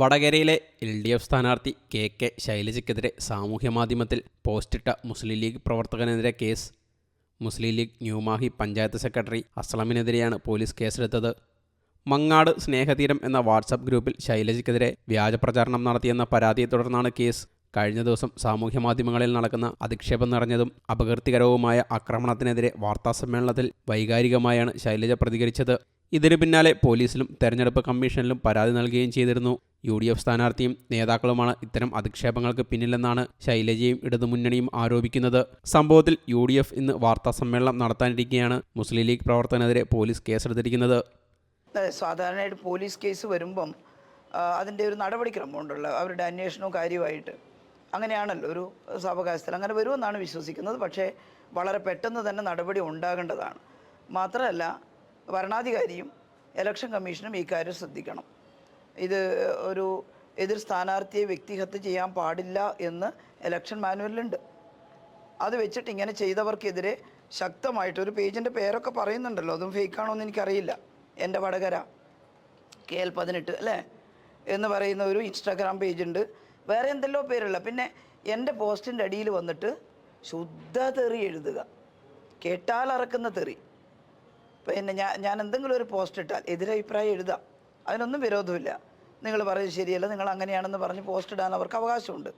വടകരയിലെ L D F സ്ഥാനാർത്ഥി K K ശൈലജയ്ക്കെതിരെ സാമൂഹ്യ മാധ്യമത്തിൽ പോസ്റ്റിട്ട മുസ്ലിം ലീഗ് പ്രവർത്തകനെതിരെ കേസ്. മുസ്ലിം ലീഗ് ന്യൂമാഹി പഞ്ചായത്ത് സെക്രട്ടറി അസ്ലമിനെതിരെയാണ് പോലീസ് കേസെടുത്തത്. മങ്ങാട് സ്നേഹതീരം എന്ന വാട്സപ്പ് ഗ്രൂപ്പിൽ ശൈലജയ്ക്കെതിരെ വ്യാജപ്രചാരണം നടത്തിയെന്ന പരാതിയെ തുടർന്നാണ് കേസ്. കഴിഞ്ഞ ദിവസം സാമൂഹ്യ മാധ്യമങ്ങളിൽ നടക്കുന്ന അധിക്ഷേപം നിറഞ്ഞതും അപകീർത്തികരവുമായ ആക്രമണത്തിനെതിരെ വാർത്താസമ്മേളനത്തിൽ വൈകാരികമായാണ് ശൈലജ പ്രതികരിച്ചത്. ഇതിനു പിന്നാലെ പോലീസിലും തെരഞ്ഞെടുപ്പ് കമ്മീഷനിലും പരാതി നൽകുകയും ചെയ്തിരുന്നു. യു ഡി എഫ് സ്ഥാനാർത്ഥിയും നേതാക്കളുമാണ് ഇത്തരം അധിക്ഷേപങ്ങൾക്ക് പിന്നിലെന്നാണ് ശൈലജയും ഇടതുമുന്നണിയും ആരോപിക്കുന്നത്. സംഭവത്തിൽ യു ഡി എഫ് ഇന്ന് വാർത്താസമ്മേളനം നടത്താനിരിക്കെയാണ് മുസ്ലിം ലീഗ് പ്രവർത്തകനെതിരെ പോലീസ് കേസെടുത്തിരിക്കുന്നത്. സാധാരണയായിട്ട് പോലീസ് കേസ് വരുമ്പം അതിന്റെ ഒരു നടപടിക്രമമുണ്ടല്ലോ അവരുടെ അന്വേഷണവും കാര്യമായിട്ട് അങ്ങനെയാണല്ലോ ഒരു സാവകാശത്തിൽ അങ്ങനെ വരുമെന്നാണ് വിശ്വസിക്കുന്നത്. പക്ഷേ വളരെ പെട്ടെന്ന് തന്നെ നടപടി ഉണ്ടാകേണ്ടതാണ്. മാത്രമല്ല ഭരണാധികാരിയും ഇലക്ഷൻ കമ്മീഷനും ഈ കാര്യം ശ്രദ്ധിക്കണം. ഇത് ഒരു എതിർ സ്ഥാനാർത്ഥിയെ വ്യക്തിഹത്യ ചെയ്യാൻ പാടില്ല എന്ന് ഇലക്ഷൻ മാനുവലിലുണ്ട് അത് വെച്ചിട്ട് ഇങ്ങനെ ചെയ്തവർക്കെതിരെ ശക്തമായിട്ട് ഒരു പേജിന്റെ പേരൊക്കെ പറയുന്നുണ്ടല്ലോ. അതും ഫേക്കാണോ എന്ന് എനിക്കറിയില്ല. എന്റെ വടകര കെ എൽ പതിനെട്ട് അല്ലേ? എന്ന് പറയുന്ന ഒരു ഇൻസ്റ്റാഗ്രാം പേജുണ്ട് വേറെ എന്തെല്ലോ പേരുള്ള. പിന്നെ എന്റെ പോസ്റ്റിന്റെ അടിയിൽ വന്നിട്ട് ശുദ്ധ തെറി എഴുതുക. കേട്ടാൽ അറക്കുന്ന തെറി. പിന്നെ ഞാൻ ഞാൻ എന്തെങ്കിലും ഒരു പോസ്റ്റ് ഇട്ടാൽ എതിരഭിപ്രായം എഴുതാം. അതിനൊന്നും വിരോധമില്ല. നിങ്ങൾ പറയുന്നത് ശരിയല്ല നിങ്ങൾ അങ്ങനെയാണെന്ന് പറഞ്ഞ് പോസ്റ്റ് ഇടാൻ അവർക്ക് അവകാശമുണ്ട്.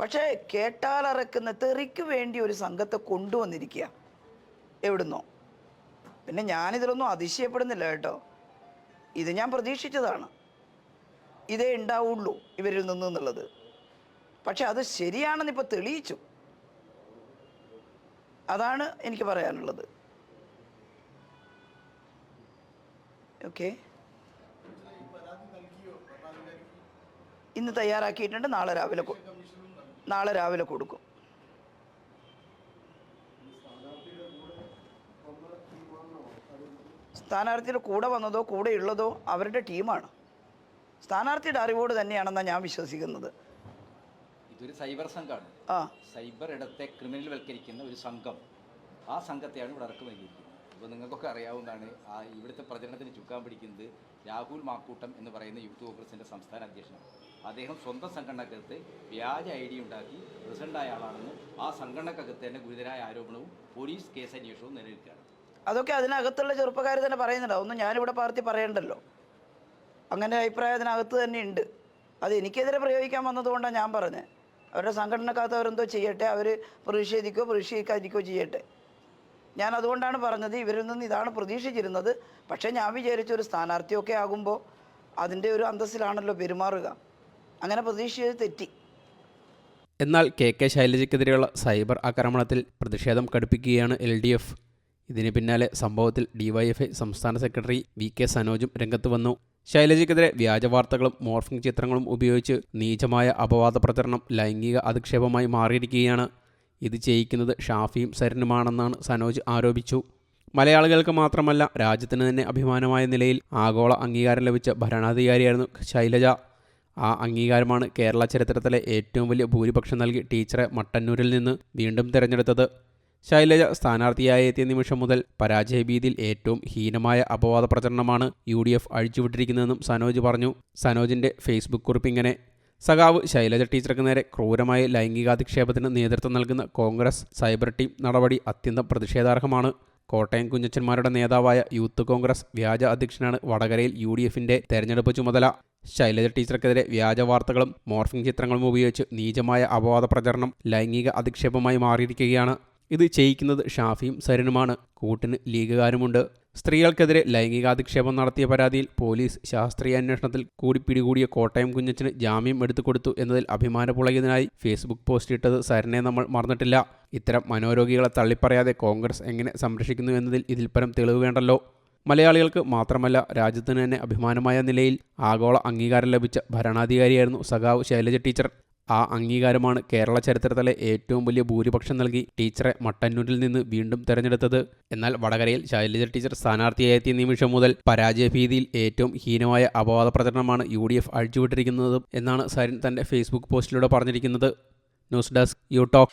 പക്ഷേ കേട്ടാലറക്കുന്ന തെറിക്ക് വേണ്ടി ഒരു സംഘത്തെ കൊണ്ടുവന്നിരിക്കുക. എവിടുന്നോ. പിന്നെ ഞാനിതിലൊന്നും അതിശയപ്പെടുന്നില്ല കേട്ടോ. ഇത് ഞാൻ പ്രതീക്ഷിച്ചതാണ്. ഇതേ ഉണ്ടാവുള്ളൂ ഇവരിൽ നിന്ന് എന്നുള്ളത്. പക്ഷെ അത് ശരിയാണെന്ന് ഇപ്പോൾ തെളിയിച്ചു. അതാണ് എനിക്ക് പറയാനുള്ളത്. ഓക്കെ ഇന്ന് തയ്യാറാക്കിയിട്ടുണ്ട്. നാളെ രാവിലെ നാളെ രാവിലെ കൊടുക്കും. സ്ഥാനാർത്ഥിയുടെ കൂടെ വന്നതോ കൂടെ ഉള്ളതോ അവരുടെ ടീമാണ്. സ്ഥാനാർത്ഥിയുടെ അറിവോട് തന്നെയാണെന്നാണ് ഞാൻ വിശ്വസിക്കുന്നത്. ഇതൊരു സൈബർ സംഘമാണ് ആ. സൈബർ ഇടത്തെ ക്രിമിനൽ വൽക്കരിക്കുന്ന ഒരു സംഘം. ആ സംഘത്തെയാണ് ഇവിടെ ഇറക്കി ഇപ്പോൾ നിങ്ങൾക്കൊക്കെ അറിയാവുന്നതാണ് ആ ഇവിടുത്തെ പ്രചരണത്തിന് ചുക്കാൻ പിടിക്കുന്നത് രാഹുൽ മാക്കൂട്ടം എന്ന് പറയുന്ന യൂത്ത് കോൺഗ്രസിന്റെ സംസ്ഥാന അധ്യക്ഷനാണ് അദ്ദേഹം സ്വന്തം സംഘടനക്കകത്ത് വ്യാജ ഐ ഡി ഉണ്ടാക്കി പ്രസിഡന്റായ ആളാണെന്ന് ആ സംഘടനക്കകത്ത് തന്നെ ഗുരുതരായ ആരോപണവും പോലീസ് കേസ് അന്വേഷണവും നിലനിൽക്കുകയാണ്. അതൊക്കെ അതിനകത്തുള്ള ചെറുപ്പക്കാർ തന്നെ പറയുന്നുണ്ട്. ഒന്നും ഞാനിവിടെ പാർട്ടി പറയണ്ടല്ലോ. അങ്ങനെ അഭിപ്രായം അതിനകത്ത് തന്നെ ഉണ്ട്. അത് എനിക്കെതിരെ പ്രയോഗിക്കാൻ വന്നതുകൊണ്ടാണ് ഞാൻ പറഞ്ഞത്. അവരുടെ സംഘടനക്കകത്ത് അവരെന്തോ ചെയ്യട്ടെ അവർ പ്രതിഷേധിക്കുകയോ പ്രതിഷേധിക്കാതിരിക്കുകയോ ചെയ്യട്ടെ. ഞാൻ അതുകൊണ്ടാണ് പറഞ്ഞത് ഇവരിൽ നിന്ന് ഇതാണ് പ്രതീക്ഷിച്ചിരുന്നത്. പക്ഷേ ഞാൻ വിചാരിച്ച ഒരു സ്ഥാനാർത്ഥിയൊക്കെ ആകുമ്പോൾ അതിന്റെ ഒരു അന്തസ്സിലാണല്ലോ പെരുമാറുക. അങ്ങനെ പ്രതീക്ഷിച്ചത് തെറ്റി. എന്നാൽ കെ കെ ശൈലജയ്ക്കെതിരെയുള്ള സൈബർ ആക്രമണത്തിൽ പ്രതിഷേധം കടുപ്പിക്കുകയാണ് എൽ ഡി എഫ്. ഇതിന് പിന്നാലെ സംഭവത്തിൽ ഡിവൈഎഫ്ഐ സംസ്ഥാന സെക്രട്ടറി വി കെ സനോജും രംഗത്ത് വന്നു. ശൈലജയ്ക്കെതിരെ വ്യാജ വാർത്തകളും മോർഫിംഗ് ചിത്രങ്ങളും ഉപയോഗിച്ച് നീചമായ അപവാദ പ്രചരണം ലൈംഗിക അധിക്ഷേപമായി മാറിയിരിക്കുകയാണ്. ഇത് ചെയ്യിക്കുന്നത് ഷാഫിയും സരനുമാണെന്നാണ് സനോജ് ആരോപിച്ചു. മലയാളികൾക്ക് മാത്രമല്ല രാജ്യത്തിന് തന്നെ അഭിമാനമായ നിലയിൽ ആഗോള അംഗീകാരം ലഭിച്ച ഭരണാധികാരിയായിരുന്നു ശൈലജ. ആ അംഗീകാരമാണ് കേരള ചരിത്രത്തിലെ ഏറ്റവും വലിയ ഭൂരിപക്ഷം നൽകി ടീച്ചറെ മട്ടന്നൂരിൽ നിന്ന് വീണ്ടും തിരഞ്ഞെടുത്തത്. ശൈലജ സ്ഥാനാർത്ഥിയായി എത്തിയ നിമിഷം മുതൽ പരാജയഭീതിയിൽ ഏറ്റവും ഹീനമായ അപവാദ പ്രചരണമാണ് യു ഡി എഫ് അഴിച്ചുവിട്ടിരിക്കുന്നതെന്നും സനോജ് പറഞ്ഞു. സനോജിന്റെ ഫേസ്ബുക്ക് കുറിപ്പിങ്ങനെ സഖാവ് ശൈലജ ടീച്ചർക്ക് നേരെ ക്രൂരമായ ലൈംഗികാധിക്ഷേപത്തിന് നേതൃത്വം നൽകുന്ന കോൺഗ്രസ് സൈബർ ടീം നടപടി അത്യന്തം പ്രതിഷേധാർഹമാണ്. കോട്ടയം കുഞ്ഞച്ചന്മാരുടെ നേതാവായ യൂത്ത് കോൺഗ്രസ് വ്യാജ അധ്യക്ഷനാണ് വടകരയിൽ യു ഡി എഫിന്റെ തെരഞ്ഞെടുപ്പ് ചുമതല. ശൈലജ ടീച്ചർക്കെതിരെ വ്യാജ വാർത്തകളും മോർഫിംഗ് ചിത്രങ്ങളും ഉപയോഗിച്ച് നീചമായ അപവാദ പ്രചരണം ലൈംഗിക അധിക്ഷേപമായി മാറിയിരിക്കുകയാണ്. ഇത് ചെയ്യിക്കുന്നത് ഷാഫിയും സരനുമാണ്. കൂട്ടിന് ലീഗുകാരുമുണ്ട്. സ്ത്രീകൾക്കെതിരെ ലൈംഗികാധിക്ഷേപം നടത്തിയ പരാതിയിൽ പോലീസ് ശാസ്ത്രീയ അന്വേഷണത്തിൽ കൂടി പിടികൂടിയ കോട്ടയം കുഞ്ഞച്ചന് ജാമ്യം എടുത്തു കൊടുത്തു എന്നതിൽ അഭിമാനപുളകിയതിനായി ഫേസ്ബുക്ക് പോസ്റ്റ് ഇട്ടത് സരനെ നമ്മൾ മറന്നിട്ടില്ല. ഇത്തരം മനോരോഗികളെ തള്ളിപ്പറയാതെ കോൺഗ്രസ് എങ്ങനെ സംരക്ഷിക്കുന്നു എന്നതിൽ ഇതിൽ പരം തെളിവ് വേണ്ടല്ലോ. മലയാളികൾക്ക് മാത്രമല്ല രാജ്യത്തിന് തന്നെ അഭിമാനമായ നിലയിൽ ആഗോള അംഗീകാരം ലഭിച്ച ഭരണാധികാരിയായിരുന്നു സഖാവ് ശൈലജ ടീച്ചർ. ആ അംഗീകാരമാണ് കേരള ചരിത്രത്തിലെ ഏറ്റവും വലിയ ഭൂരിപക്ഷം നൽകി ടീച്ചറെ മട്ടന്നൂരിൽ നിന്ന് വീണ്ടും തെരഞ്ഞെടുത്തത്. എന്നാൽ വടകരയിൽ ശൈലജ ടീച്ചർ സ്ഥാനാർത്ഥിയായെത്തിയ നിമിഷം മുതൽ പരാജയഭീതിയിൽ ഏറ്റവും ഹീനമായ അപവാദ പ്രചരണമാണ് യു ഡി എഫ് അഴിച്ചുവിട്ടിരിക്കുന്നതും എന്നാണ് സരിൻ തന്റെ ഫേസ്ബുക്ക് പോസ്റ്റിലൂടെ പറഞ്ഞിരിക്കുന്നത്. News desk you talk.